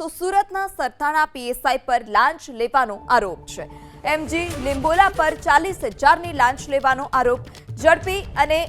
તો સુરતના સરથાણા પીએસઆઈ પર લાંચ લેવાનો આરોપ છે. એમજી લીંબોલા પર ચાલીસ હજારની લાંચ લેવાનો આરોપ. ઝડપી અને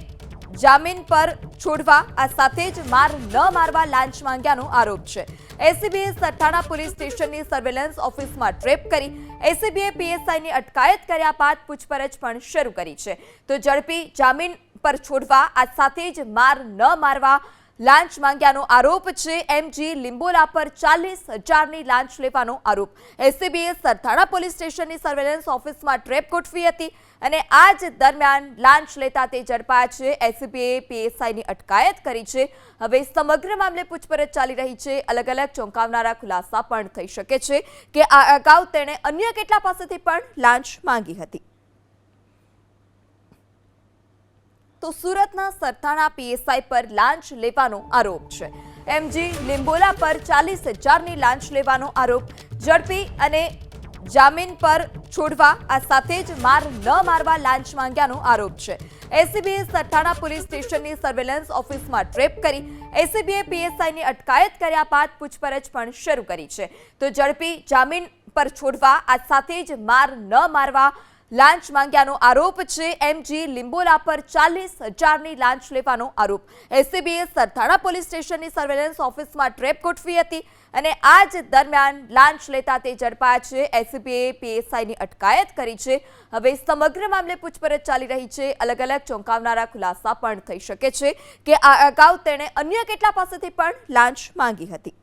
જામીન પર છોડવા આ સાથે જ માર ન મારવા લાંચ માંગ્યાનો આરોપ છે. એસીબીએ સરથાણા પોલીસ સ્ટેશનની સર્વેલન્સ ઓફિસમાં ટ્રેપ કરી એસીબીએ પીએસઆઈની અટકાયત કર્યા બાદ પૂછપરછ પણ શરૂ કરી છે. તો ઝડપી જામીન પર છોડવા આ સાથે જ માર ન મારવા લાંચ માંગ્યાનો આરોપ છે. એમજી લિંબોલા પર ચાલીસ હજારની લાંચ લેવાનો આરોપ. એસીબીએ સરથાણા પોલીસ સ્ટેશનની સર્વેલન્સ ઓફિસમાં ટ્રેપ ગોઠવી હતી અને આ જ દરમિયાન લાંચ લેતા તે ઝડપાયા છે. એસીબીએ પીએસઆઈની અટકાયત કરી છે. હવે સમગ્ર મામલે પૂછપરછ ચાલી રહી છે. અલગ અલગ ચોંકાવનારા ખુલાસા પણ થઈ શકે છે કે આ અગાઉ તેણે અન્ય કેટલા પાસેથી પણ લાંચ માંગી હતી. તો સુરતના સરથાણા પીએસઆઈ પર લાંચ લેવાનો આરોપ છે. એમજી લીંબોલા પર ચાલીસ હજારની લાંચ લેવાનો આરોપ. ઝડપી અને જામીન પર છોડવા આ સાથે જ માર ન મારવા લાંચ માંગ્યાનો આરોપ છે. એસીબીએ સરથાણા પોલીસ સ્ટેશનની સર્વેલન્સ ઓફિસમાં ટ્રેપ કરી એસીબીએ પીએસઆઈની અટકાયત કર્યા બાદ પૂછપરછ પણ શરૂ કરી છે. તો ઝડપી જામીન પર છોડવા આ સાથે જ માર ન મારવા લાંચ માંગ્યાનો આરોપ છે. એમજી લિંબોલા પર ચાલીસ હજારની લાંચ લેવાનો આરોપ. એસીબીએ સરથાણા પોલીસ સ્ટેશનની સર્વેલન્સ ઓફિસમાં ટ્રેપ ગોઠવી હતી અને આ જ દરમિયાન લાંચ લેતા તે ઝડપાયા છે. એસીબીએ પીએસઆઈની અટકાયત કરી છે. હવે સમગ્ર મામલે પૂછપરછ ચાલી રહી છે. અલગ અલગ ચોંકાવનારા ખુલાસા પણ થઈ શકે છે કે આ અગાઉ તેણે અન્ય કેટલા પાસેથી પણ લાંચ માંગી હતી.